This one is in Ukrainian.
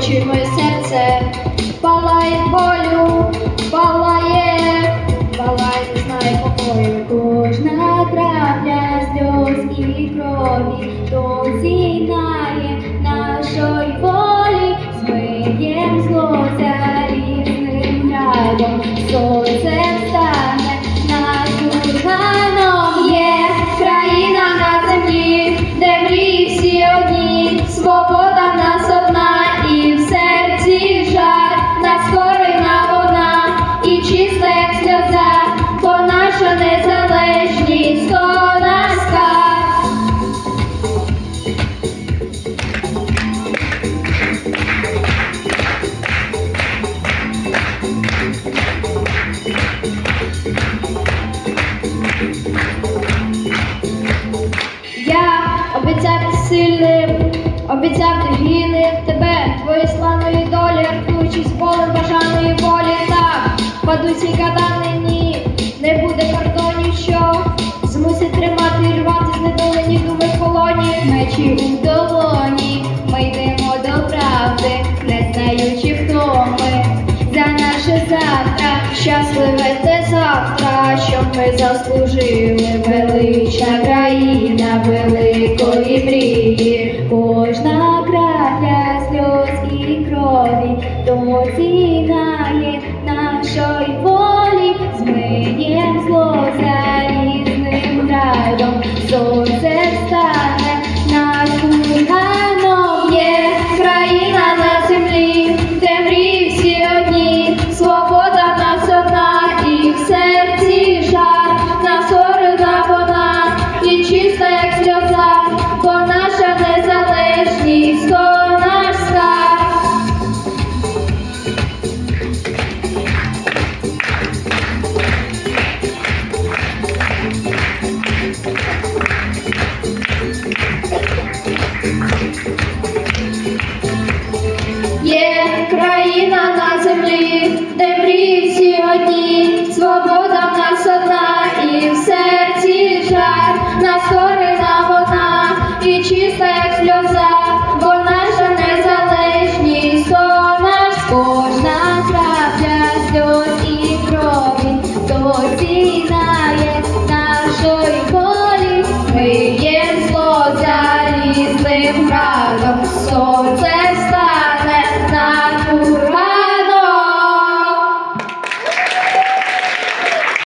очі, моє серце палає болю, палає, палає, не знає покою. Обіцяв ти гіни тебе, твої славної долі, ртучись полем бажаної волі. Так, падуть ці кадани, ні, не буде кордонів, що змусить тримати і рвати знедолені думи в полоні. Мечі у долоні, ми йдемо до правди, не знаючи хто ми. За наше завтра, щасливе те завтра, щоб ми заслужили велична країна великої то нашої волі, змиєм зло залізним градом, сонце встане наш курганом є країна на землі, країна на землі, де мрії всі одні, свобода в нас одна, і в серці жар, нас корина вона, і чиста, як сльоза,